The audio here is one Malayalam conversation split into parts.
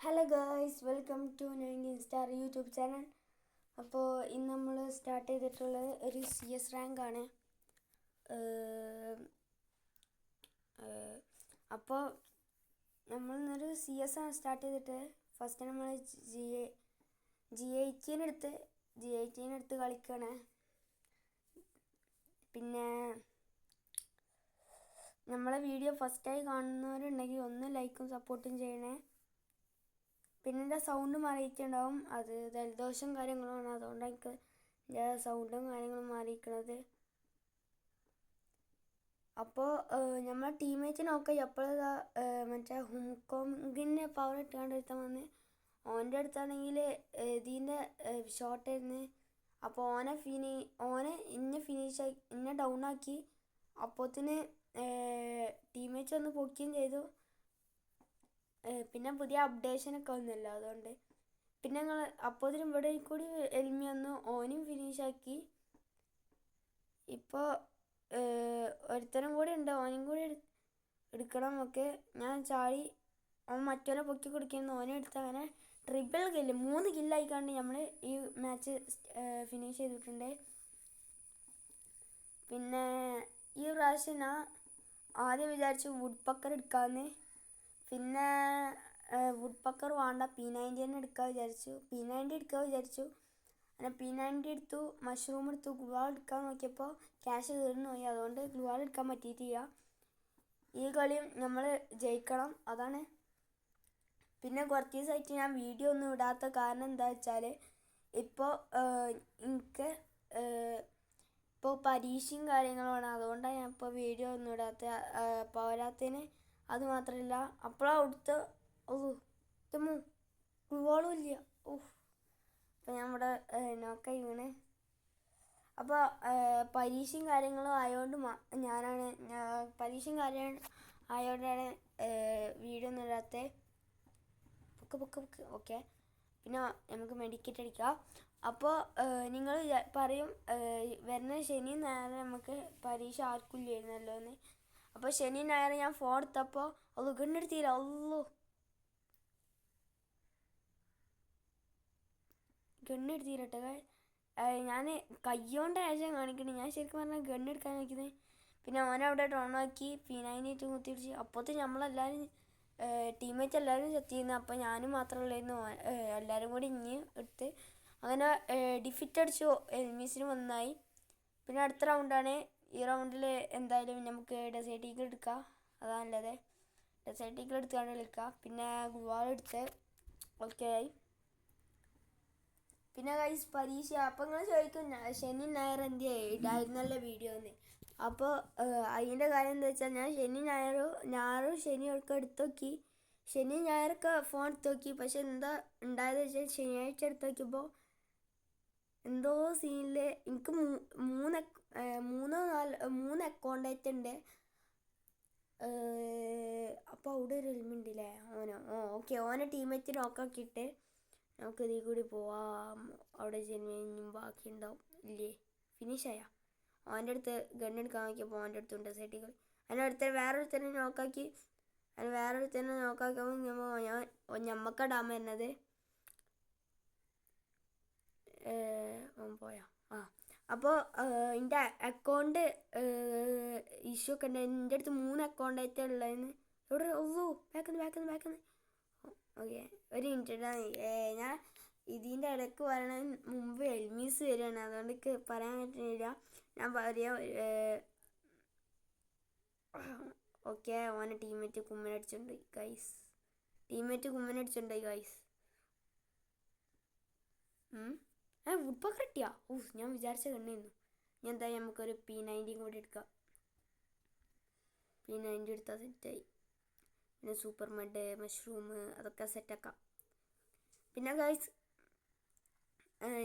Hello guys welcome to nineteen star YouTube channel അപ്പോൾ ഇന്ന് നമ്മൾ സ്റ്റാർട്ട് ചെയ്തിട്ടുള്ളത് ഒരു സി എസ് റാങ്ക് ആണ്. അപ്പോൾ നമ്മൾ ഇന്നൊരു സി എസ് ആണ് സ്റ്റാർട്ട് ചെയ്തിട്ട്. ഫസ്റ്റ് നമ്മൾ ജി എ ജി എയ്റ്റീനെടുത്ത് ജി എയ്റ്റീനെടുത്ത് കളിക്കണേ. പിന്നെ നമ്മളെ വീഡിയോ ഫസ്റ്റായി കാണുന്നവരുണ്ടെങ്കിൽ ഒന്ന് ലൈക്കും സപ്പോർട്ടും ചെയ്യണേ. പിന്നെ എന്റെ സൗണ്ട് മാറിയിട്ടുണ്ടാവും. അത് ജലദോഷം കാര്യങ്ങളുമാണ് അതുകൊണ്ട് എനിക്ക് എന്റെ സൗണ്ടും കാര്യങ്ങളും മാറിയിരിക്കണത്. അപ്പോൾ നമ്മളെ ടീമേറ്റ്സിനൊക്കെ എപ്പോഴാ മറ്റേ ഹുംകോങ്ങിന്റെ പവർ ഇട്ടുകൊണ്ട് ഒരുത്തൻ വന്ന് ഓന്റെ അടുത്താണെങ്കിൽ ഇതിന്റെ ഷോർട്ടായിരുന്നു അപ്പോൾ ഓനെ ഫിനി ഓനെ ഇന്നെ ഫിനിഷ് ആക്കി ഇന്നെ ഡൗൺ ആക്കി അപ്പോത്തിന് ടീമേറ്റ്സ് ഒന്ന് പൊക്കുകയും ചെയ്തു. പിന്നെ പുതിയ അപ്ഡേഷനൊക്കെ വന്നല്ലോ അതുകൊണ്ട്. പിന്നെ ഞങ്ങൾ അപ്പോഴത്തേനും ഇവിടെ കൂടി എൽമി വന്നു ഓനും ഫിനിഷാക്കി ഇപ്പോൾ ഒരുത്തനും കൂടി ഉണ്ട് ഓനും കൂടി എടുക്കണം ഒക്കെ. ഞാൻ ചാടി അവൻ മറ്റോനെ പൊക്കി കൊടുക്കുന്നു ഓനെ എടുത്ത് അങ്ങനെ ട്രിപ്പിൾ കില്ല് മൂന്ന് കില്ലായിക്കാണ്ട് നമ്മൾ ഈ മാച്ച് ഫിനിഷ് ചെയ്തിട്ടുണ്ട്. പിന്നെ ഈ പ്രാവശ്യം ഞാൻ ആദ്യം വിചാരിച്ചു വുഡ് പക്കർ എടുക്കാമെന്ന് പിന്നെ വുഡ് പക്കർ വേണ്ട പി നയന്റി തന്നെ എടുക്കാൻ വിചാരിച്ചു. പി നയന്റി എടുക്കാൻ വിചാരിച്ചു. അങ്ങനെ പി നയന്റി എടുത്തു മഷ്റൂം എടുത്തു ഗ്ലുവാൾ എടുക്കാൻ നോക്കിയപ്പോൾ ക്യാഷ് തീർന്നു പോയി. അതുകൊണ്ട് ഗ്ലുവാൾ എടുക്കാൻ പറ്റിയിട്ടില്ല. ഈ കളിയും നമ്മൾ ജയിക്കണം അതാണ്. പിന്നെ കുറച്ച് ദിവസമായിട്ട് ഞാൻ വീഡിയോ ഒന്നും ഇടാത്ത കാരണം എന്താ വെച്ചാൽ ഇപ്പോൾ എനിക്ക് ഇപ്പോൾ പരീക്ഷയും കാര്യങ്ങളുമാണ്. അതുകൊണ്ടാണ് ഞാൻ ഇപ്പോൾ വീഡിയോ ഒന്നും ഇടാത്ത. പോരാത്തതിന് അത് മാത്രമല്ല അപ്പോഴാണ് അവിടുത്തെ ഓ ഇതമ്മോ കുളുവാളും ഇല്ല. ഓ അപ്പം ഞാൻ ഇവിടെ നോക്കായി വീണേ അപ്പോൾ പരീക്ഷയും കാര്യങ്ങളും ആയതുകൊണ്ട് ഞാനാണ് പരീക്ഷയും കാര്യം ആയതുകൊണ്ടാണ് വീഡിയോ ഒന്നും ഇടാത്തത് പൊക്ക് പൊക്ക് പൊക്ക്. ഓക്കെ പിന്നെ നമുക്ക് മെഡിക്കറ്റ് അടിക്കാം. അപ്പോൾ നിങ്ങൾ പറയും വരുന്ന ശനി ഞായർ നമുക്ക് പരീക്ഷ ആർക്കും ഇല്ലായിരുന്നല്ലോ എന്ന്. അപ്പോൾ ശനി ഞായർ ഞാൻ ഫോൺ എടുത്തപ്പോൾ അത് കണ്ടെടുത്തില്ല അല്ലോ ഗണ്ണെടുത്തിരട്ടെ ഞാൻ കയ്യോണ്ട് ആശയം കാണിക്കണേ ഞാൻ ശരിക്കും പറഞ്ഞാൽ ഗണ്ണെടുക്കാൻ നോക്കുന്നത് പിന്നെ അവനവിടെ ഡോണാക്കി ഫിനായിനായിട്ട് കുത്തിപ്പിടിച്ച്. അപ്പോഴത്തെ നമ്മളെല്ലാവരും ടീമേറ്റ് എല്ലാവരും സെറ്റ് ചെയ്യുന്നു അപ്പോൾ ഞാനും മാത്രമല്ലായിരുന്നു എല്ലാവരും കൂടി ഇനി എടുത്ത് അങ്ങനെ ഡിഫിറ്റ് അടിച്ചു. എൽമീസിന് ഒന്നായി പിന്നെ അടുത്ത റൗണ്ടാണ് ഈ റൗണ്ടിൽ എന്തായാലും നമുക്ക് ഡെസേർട്ട് ഈഗിൾ എടുക്കാം. അതാണ് നല്ലത്. ഡെസേർട്ട് ഈഗിൾ എടുത്തുകൊണ്ട് കളിക്കുക പിന്നെ ഗുവാൾ എടുത്ത്. ഓക്കെ ആയി. പിന്നെ കൈസ് പരീക്ഷ. അപ്പം നിങ്ങൾ ചോദിക്കും. ശനി നായർ എന്ത് ഇടായിരുന്നല്ല വീഡിയോ എന്ന് അപ്പോൾ അതിന്റെ കാര്യം എന്താ വെച്ചാൽ ഞാൻ ശനി ഞായറും ഞായറും ശനിയൊക്കെ എടുത്ത് നോക്കി ശനി ഞായറൊക്കെ ഫോൺ എടുത്ത് നോക്കി പക്ഷെ എന്താ ഉണ്ടായത് വെച്ചാൽ ശനിയാഴ്ച എടുത്ത് നോക്കിയപ്പോൾ എന്തോ സീനിൽ എനിക്ക് മൂന്ന് മൂന്നോ നാല് മൂന്ന് അക്കൗണ്ടായിട്ട് ഉണ്ട് അപ്പോൾ അവിടെ ഒരു എലിമുണ്ടല്ലേ ഓനോ ഓ ഓക്കെ ഓനെ ടീമേറ്റ് നോക്കാക്കിയിട്ട് നമുക്ക് ഇതിൽ കൂടി പോവാം. അവിടെ ചെന്ന് ബാക്കി ഉണ്ടാവും. ഇല്ലേ? ഫിനിഷായ അവന്റെ അടുത്ത് ഗണ്ണെടുക്കാൻ നോക്കിയപ്പോൾ അവന്റെ അടുത്തുണ്ട് സെറ്റികൾ അതിന്റെ അടുത്ത് വേറൊരുത്തനെ നോക്കാക്കി അതിന് വേറൊരുത്തനെ നോക്കാക്കിയപ്പോൾ ഞാൻ ഞമ്മക്ക ഡാം വരുന്നത്. പോയാ? ആ. അപ്പോൾ എന്റെ അക്കൗണ്ട് ഇഷ്യൂ ഒക്കെ ഉണ്ട് എന്റെ അടുത്ത് മൂന്ന് അക്കൗണ്ട് ആയിട്ട് ഉള്ളതെന്ന് എവിടെ? ഓ ബാക്കുന്നു ബാക്കുന്നു ബാക്കുന്നു ഓക്കെ. ഒരു മിനിറ്റ് ഞാൻ ഇതിന്റെ ഇടയ്ക്ക് പറയണ മുമ്പ് എൽമീസ് വരികയാണ് അതുകൊണ്ട് പറയാൻ പറ്റുന്നില്ല. ഞാൻ പറയാം ഓക്കെ ഓനെ ടീമേറ്റ് കുമ്മനടിച്ചുണ്ട് ഗൈസ് ടീമേറ്റ് കുമ്മനടിച്ചുണ്ട് ഗൈസ് ഏ വുഡ് പക്കർ കിട്ടിയാ? ഓ ഞാൻ വിചാരിച്ച കണ്ണിരുന്നു. ഞാൻ എന്തായാലും നമുക്കൊരു പി നയന്റിയും കൂടി എടുക്കാം. പി നയന്റി എടുത്താൽ സെറ്റായി. പിന്നെ സൂപ്പർ മഡ് മഷ്റൂം അതൊക്കെ സെറ്റാക്കാം. പിന്നെ ഗൈസ്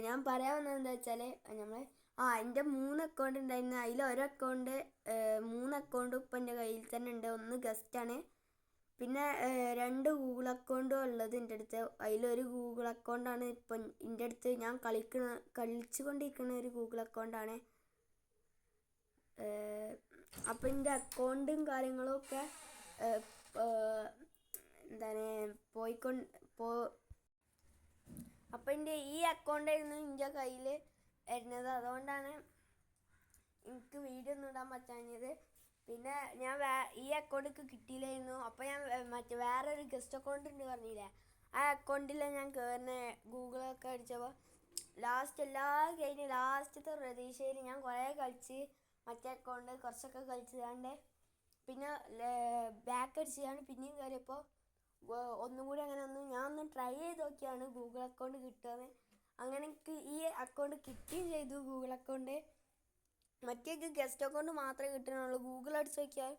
ഞാൻ പറയാൻ വന്നത് എന്താ വെച്ചാൽ നമ്മൾ ആ എന്റെ മൂന്ന് അക്കൗണ്ട് ഉണ്ടായിരുന്നു അതിൽ അക്കൗണ്ട് മൂന്ന് അക്കൗണ്ടും ഇപ്പം എന്റെ കയ്യിൽ തന്നെ ഉണ്ട് ഒന്ന് ഗസ്റ്റാണ് പിന്നെ രണ്ട് ഗൂഗിൾ അക്കൗണ്ടും ഉള്ളത് എന്റെ അടുത്ത്. അതിലൊരു ഗൂഗിൾ അക്കൗണ്ടാണ് ഇപ്പം എന്റെ അടുത്ത് ഞാൻ കളിക്കുന്ന കളിച്ചു കൊണ്ടിരിക്കുന്ന ഒരു ഗൂഗിൾ അക്കൗണ്ടാണ്. അപ്പം എന്റെ അക്കൗണ്ടും കാര്യങ്ങളും ഒക്കെ ഏഹ്, ഏഹ്, എന്താണ് പോയിക്കൊണ്ട് പോ അപ്പം എന്റെ ഈ അക്കൗണ്ടായിരുന്നു എന്റെ കയ്യിൽ വരുന്നത്. അതുകൊണ്ടാണ് എനിക്ക് വീഡിയോ ഒന്നും ഇടാൻ പറ്റാഞ്ഞത്. പിന്നെ ഞാൻ വേ ഈ അക്കൗണ്ടിക്ക് കിട്ടിയില്ലായിരുന്നു. അപ്പോൾ ഞാൻ മറ്റേ വേറെ ഒരു ഗസ്റ്റ് അക്കൗണ്ട് ഉണ്ട് പറഞ്ഞില്ലേ? ആ അക്കൗണ്ടിൽ ഞാൻ കയറുന്ന ഗൂഗിളൊക്കെ അടിച്ചപ്പോൾ ലാസ്റ്റ് എല്ലാ കഴിഞ്ഞ് ലാസ്റ്റത്തെ പ്രതീക്ഷയിൽ ഞാൻ കുറേ കളിച്ച് മറ്റേ അക്കൗണ്ട് കുറച്ചൊക്കെ കളിച്ചതാണ്ട്. പിന്നെ ബാക്ക് അടിച്ചതാണ്. പിന്നെയും കയറിയപ്പോൾ ഒന്നും കൂടി അങ്ങനെ ഒന്ന് ഞാൻ ഒന്ന് ട്രൈ ചെയ്ത് നോക്കിയാണ് ഗൂഗിൾ അക്കൗണ്ട് കിട്ടുന്നത് അങ്ങനെ എനിക്ക് ഈ അക്കൗണ്ട് കിട്ടുകയും ചെയ്തു ഗൂഗിൾ അക്കൗണ്ട് മറ്റേക്ക് ഗസ്റ്റ് അക്കൗണ്ട് മാത്രമേ കിട്ടണുള്ളൂ. ഗൂഗിൾ അടിച്ച് നോക്കിയാൽ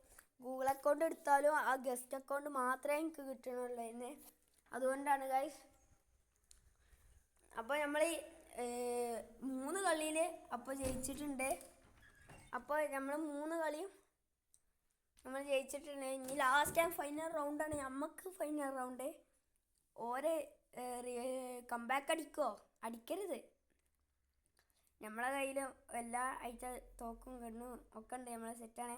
ഗൂഗിൾ അക്കൗണ്ട് എടുത്താലും ആ ഗസ്റ്റ് അക്കൗണ്ട് മാത്രമേ എനിക്ക് കിട്ടണുള്ളൂ എന്നെ. അതുകൊണ്ടാണ് ഗൈസ് അപ്പോൾ നമ്മൾ മൂന്ന് കളിയിൽ അപ്പോൾ ജയിച്ചിട്ടുണ്ട്. അപ്പോൾ നമ്മൾ മൂന്ന് കളിയും നമ്മൾ ജയിച്ചിട്ടുണ്ട്. ഇനി ലാസ്റ്റ് ആൻഡ് ഫൈനൽ റൗണ്ടാണ് നമുക്ക് ഫൈനൽ റൗണ്ട് ഓരെ കംബാക്ക് അടിക്കോ? അടിക്കരുത്. നമ്മളെ കയ്യിൽ എല്ലാ ആഴ്ച തോക്കും കണ്ണും ഒക്കെ ഉണ്ട്. നമ്മളെ സെറ്റാണ്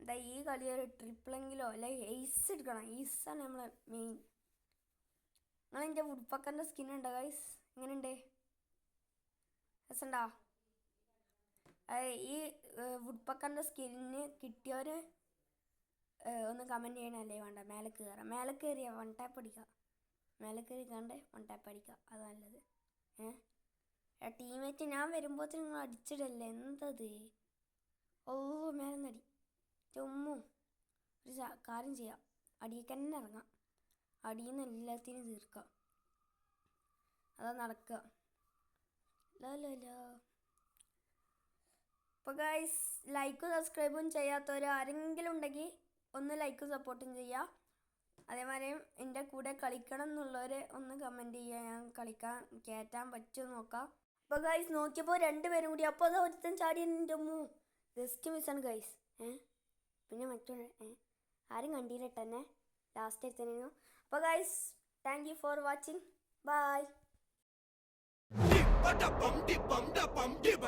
എന്താ ഈ കളി ഒരു ട്രിപ്പിളെങ്കിലോ അല്ലെങ്കിൽ എയ്സ് എടുക്കണം. എയ്സാണ് നമ്മളെ മെയിൻ നിങ്ങൾ എന്റെ വുഡ്പക്കറിന്റെ സ്കിൻ ഉണ്ടോ ഗൈസ് എങ്ങനെയുണ്ട്? രസമുണ്ടോ? അത് ഈ വുഡ്പക്കറിന്റെ സ്കിന്നിന് കിട്ടിയവർ ഒന്ന് കമന്റ് ചെയ്യണല്ലേ വേണ്ട. മേലെ കയറാം മേലെ കയറിയാൽ വൺ ടാപ്പ് അടിക്കാം മേലെ കയറി കണ്ടേ വൺ ടാപ്പ് അടിക്കാം അത് നല്ലത്. ഏ ടീമേറ്റ് ഞാൻ വരുമ്പോൾ നിങ്ങൾ അടിച്ചിടല്ലേ? എന്തത്? ഓ മേലെ നടി ചുമ്മു ഒരു കാര്യം ചെയ്യാം. അടിയിൽ തന്നെ ഇറങ്ങാം. അടിയിൽ നിന്ന് എല്ലാത്തിനും തീർക്കാം. അതാ നടക്കുക ലാ ഗൈസ് ലൈക്കും സബ്സ്ക്രൈബും ചെയ്യാത്തവർ ആരെങ്കിലും ഉണ്ടെങ്കിൽ ഒന്ന് ലൈക്കും സപ്പോർട്ടും ചെയ്യുക അതേമാതിരി എന്റെ കൂടെ കളിക്കണം എന്നുള്ളവർ ഒന്ന് കമന്റ് ചെയ്യുക. ഞാൻ കളിക്കാൻ കയറ്റാൻ പറ്റുമോ നോക്കാം. അപ്പോൾ ഗൈസ് നോക്കിയപ്പോൾ രണ്ടുപേരും കൂടി അപ്പോൾ അത് ഒരുത്തൻ ചാടി എന്റെ മൂ ജസ്റ്റ് മിസ്സാണ് ഗൈസ് ഏ? പിന്നെ മറ്റൊരു ഏ? ആരും കണ്ടില്ല തന്നെ ലാസ്റ്റ് എടുത്തനായിരുന്നു അപ്പോൾ guys thank you for watching bye